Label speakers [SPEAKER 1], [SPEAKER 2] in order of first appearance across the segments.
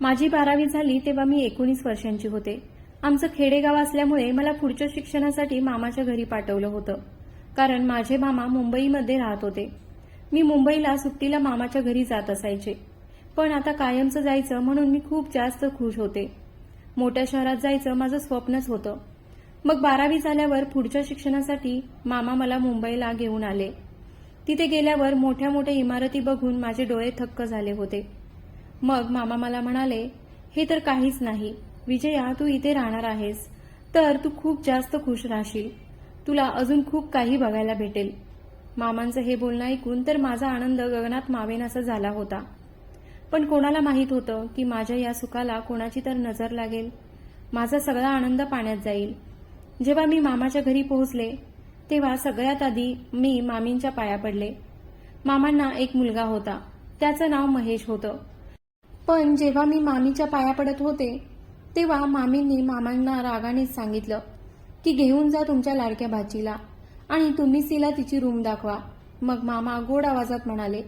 [SPEAKER 1] माझी बारावी झाली तेव्हा मी एकोणीस वर्षांची होते. आमचं खेडेगाव असल्यामुळे मला पुढच्या शिक्षणासाठी मामाच्या घरी पाठवलं होतं. कारण माझे मामा मुंबईमध्ये राहत होते. मी मुंबईला सुट्टीला मामाच्या घरी जात असायचे. पण आता कायमचं जायचं म्हणून मी खूप जास्त खुश होते. मोठ्या शहरात जायचं माझं स्वप्नच होतं. मग बारावी झाल्यावर पुढच्या शिक्षणासाठी मामा मला मुंबईला घेऊन आले. तिथे गेल्यावर मोठ्या मोठ्या इमारती बघून माझे डोळे थक्क झाले होते. मग मामा मला म्हणाले हे तर काहीच नाही. विजया तू इथे राहणार आहेस. तर तू खूप जास्त खुश राहशील. तुला अजून खूप काही बघायला भेटेल. मामांचं हे बोलणं ऐकून तर माझा आनंद गगनात मावेनासा झाला होता. पण कोणाला माहीत होतं की माझ्या या सुखाला कोणाची तर नजर लागेल? माझा सगळा आनंद पाण्यात जाईल. जेव्हा मी मामाच्या घरी पोहोचले तेव्हा सगळ्यात आधी मी मामींच्या पाया पडले. मामांना एक मुलगा होता. त्याचं नाव महेश होतं. पण जेव्हा मी मामीच्या पाया पडत होते तेव्हा मामींनी मामांना रागानेच सांगितलं की घेऊन जा तुमच्या लाडक्या भाचीला आणि तुम्हीच तिला तिची रूम दाखवा. मग मामा गोड आवाजात म्हणाले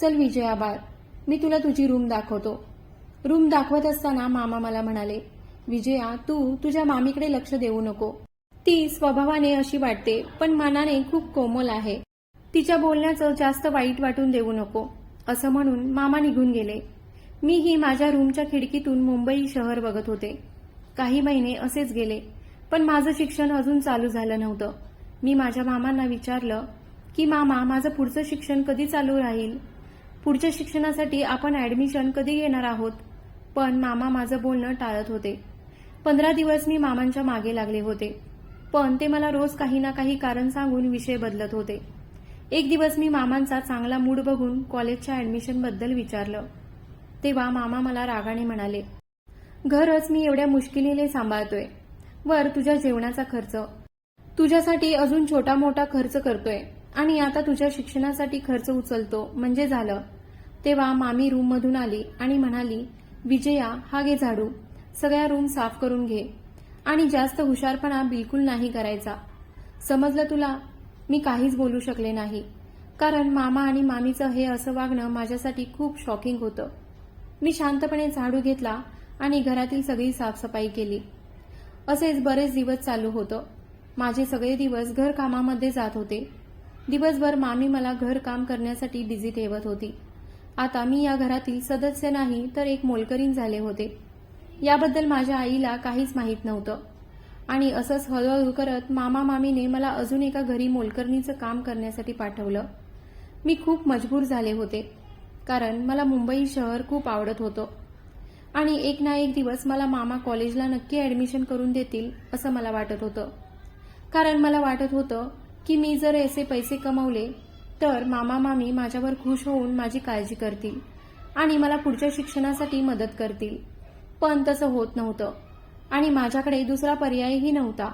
[SPEAKER 1] चल विजया बाळ मी तुला तुझी रूम दाखवतो. रूम दाखवत असताना मामा मला म्हणाले विजया तू तुझ्या मामीकडे लक्ष देऊ नको. ती स्वभावाने अशी वाटते पण मनाने खूप कोमल आहे. तिच्या बोलण्याचं जास्त वाईट वाटून देऊ नको. असं म्हणून मामा निघून गेले. मीही माझ्या रूमच्या खिडकीतून मुंबई शहर बघत होते. काही महिने असेच गेले पण माझं शिक्षण अजून चालू झालं नव्हतं. मी माझ्या मामांना विचारलं की मामा माझं पुढचं शिक्षण कधी चालू राहील? पुढच्या शिक्षणासाठी आपण ऍडमिशन कधी घेणार आहोत? पण मामा माझं बोलणं टाळत होते. पंधरा दिवस मी मामांच्या मागे लागले होते पण ते मला रोज काही ना काही कारण सांगून विषय बदलत होते. एक दिवस मी मामांचा चांगला मूड बघून कॉलेजच्या ऍडमिशनबद्दल विचारलं. तेव्हा मामा मला रागाने म्हणाले घरच मी एवढ्या मुश्किलीने सांभाळतोय. वर तुझ्या जेवणाचा खर्च. तुझ्यासाठी अजून छोटा मोठा खर्च करतोय आणि आता तुझ्या शिक्षणासाठी खर्च उचलतो. म्हणजे झालं. तेव्हा मामी रूममधून आली आणि म्हणाली विजया हा घे झाडू. सगळ्या रूम साफ करून घे. आणि जास्त हुशारपणा बिलकुल नाही करायचा. समजलं तुला? मी काहीच बोलू शकले नाही. कारण मामा आणि मामीचं हे असं वागणं माझ्यासाठी खूप शॉकिंग होतं. मी शांतपणे झाडू घेतला आणि घरातील सगळी साफसफाई केली. असेच बरेच दिवस चालू होतं. माझे सगळे दिवस घरकामामध्ये जात होते. दिवसभर मामी मला घरकाम करण्यासाठी बिझी ठेवत होती. आता मी या घरातील सदस्य नाही तर एक मोलकरीण झाले होते. याबद्दल माझ्या आईला काहीच माहीत नव्हतं. आणि असंच हळूहळू करत मामा मामीने मला अजून एका घरी मोलकरणीचं काम करण्यासाठी पाठवलं. मी खूप मजबूर झाले होते. कारण मला मुंबई शहर खूप आवडत होतं. आणि एक ना एक दिवस मला मामा कॉलेजला नक्की ऍडमिशन करून देतील असं मला वाटत होतं. कारण मला वाटत होतं की मी जर असे पैसे कमवले तर मामा मामी माझ्यावर खुश होऊन माझी काळजी करतील आणि मला पुढच्या शिक्षणासाठी मदत करतील. पण तसं होत नव्हतं. आणि माझ्याकडे दुसरा पर्यायही नव्हता.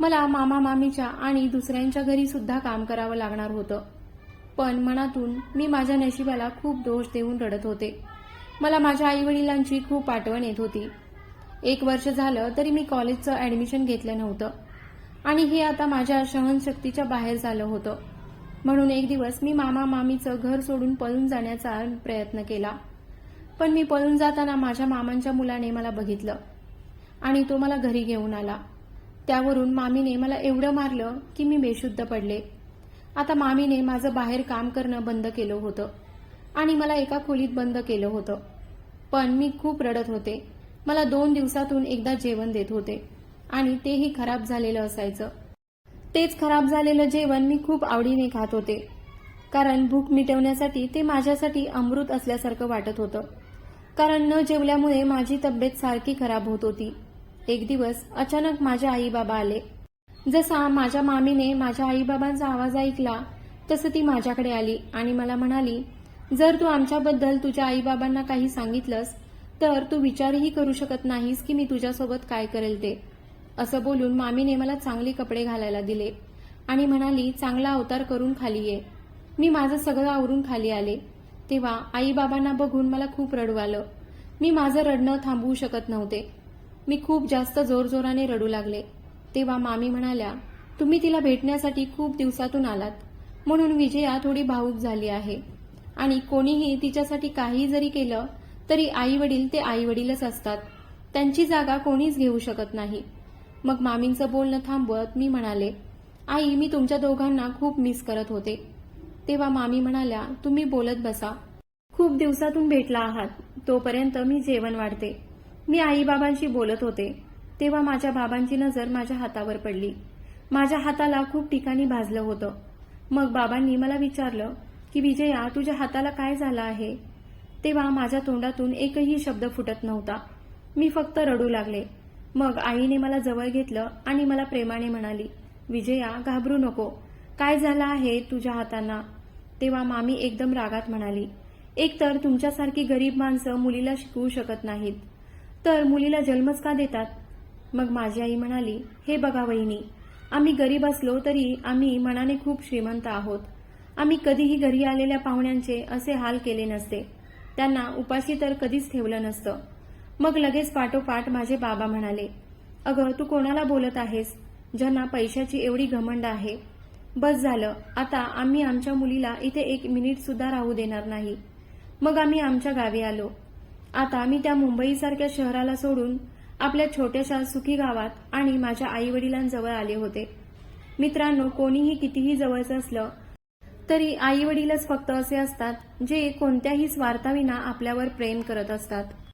[SPEAKER 1] मला मामा मामीच्या आणि दुसऱ्यांच्या घरी सुद्धा काम करावं लागणार होतं. पण मनातून मी माझ्या नशिबाला खूप दोष देऊन रडत होते. मला माझ्या आईवडिलांची खूप आठवण येत होती. एक वर्ष झालं तरी मी कॉलेजचं ऍडमिशन घेतलं नव्हतं. आणि हे आता माझ्या सहनशक्तीच्या बाहेर झालं होतं. म्हणून एक दिवस मी मामा मामीचं घर सोडून पळून जाण्याचा प्रयत्न केला. पण मी पळून जाताना माझ्या मामांच्या मुलाने मला बघितलं. आणि तो मला घरी घेऊन आला. त्यावरून मामीने मला एवढं मारलं की मी बेशुद्ध पडले. आता मामीने माझं बाहेर काम करणं बंद केलं होतं. आणि मला एका खोलीत बंद केलं होतं. पण मी खूप रडत होते. मला दोन दिवसातून एकदा जेवण देत होते. आणि तेही खराब झालेलं असायचं. तेच खराब झालेलं जेवण मी खूप आवडीने खात होते. कारण भूक मिटवण्यासाठी ते माझ्यासाठी अमृत असल्यासारखं वाटत होतं. कारण न जेवल्यामुळे माझी तब्येत सारखी खराब होत होती. एक दिवस अचानक माझे आई बाबा आले. जसा माझ्या मामीने माझ्या आईबाबांचा आवाज ऐकला तसं ती माझ्याकडे आली आणि मला म्हणाली जर तू आमच्याबद्दल तुझ्या आईबाबांना काही सांगितलंस तर तू विचारही करू शकत नाहीस की मी तुझ्यासोबत काय करेल ते. असं बोलून मामीने मला चांगले कपडे घालायला दिले आणि म्हणाली चांगला अवतार करून खाली ये. मी माझं सगळं आवरून खाली आले. तेव्हा आईबाबांना बघून मला खूप रडू आलं. मी माझं रडणं थांबवू शकत नव्हते. मी खूप जास्त जोरजोराने रडू लागले. तेव्हा मामी म्हणाल्या तुम्ही तिला भेटण्यासाठी खूप दिवसातून आलात. म्हणून विजया थोडी भावूक झाली आहे. आणि कोणीही तिच्यासाठी काही जरी केलं तरी आई वडील ते आई वडीलच असतात. त्यांची जागा कोणीच घेऊ शकत नाही. मग मामींचं बोलणं थांबवत मी म्हणाले आई मी तुमच्या दोघांना खूप मिस करत होते. तेव्हा मामी म्हणाल्या तुम्ही बोलत बसा. खूप दिवसातून भेटला आहात. तोपर्यंत मी जेवण वाढते. मी आईबाबांशी बोलत होते. तेव्हा माझ्या बाबांची नजर माझ्या हातावर पडली. माझ्या हाताला खूप ठिकाणी भाजलं होतं. मग बाबांनी मला विचारलं की विजया तुझ्या हाताला काय झालं आहे? तेव्हा माझ्या तोंडातून एकही शब्द फुटत नव्हता. मी फक्त रडू लागले. मग आईने मला जवळ घेतलं आणि मला प्रेमाने म्हणाली विजया घाबरू नको. काय झालं आहे तुझ्या हातांना? तेव्हा मामी एकदम रागात म्हणाली एकतर तुमच्यासारखी गरीब माणसं मुलीला शिकवू शकत नाहीत. तर मुलीला जन्मच का देतात? मग माझी आई म्हणाली हे बघा वहिनी आम्ही गरीब असलो तरी आम्ही मनाने खूप श्रीमंत आहोत. आम्ही कधीही घरी आलेल्या पाहुण्यांचे असे हाल केले नसते. त्यांना उपाशी तर कधीच ठेवलं नसतं. मग लगेच पाठोपाठ माझे बाबा म्हणाले अगं तू कोणाला बोलत आहेस? ज्यांना पैशाची एवढी घमंड आहे. बस झालं आता आम्ही आमच्या मुलीला इथे एक मिनिट सुद्धा राहू देणार नाही. मग आम्ही आमच्या गावी आलो. आता मी त्या मुंबईसारख्या शहराला सोडून आपल्या छोट्याशा सुखी गावात आणि माझ्या आई वडिलांजवळ आले होते. मित्रांनो कोणीही कितीही जवळचं असलं तरी आई वडीलच फक्त असे असतात जे कोणत्याही स्वार्थाविना आपल्यावर प्रेम करत असतात.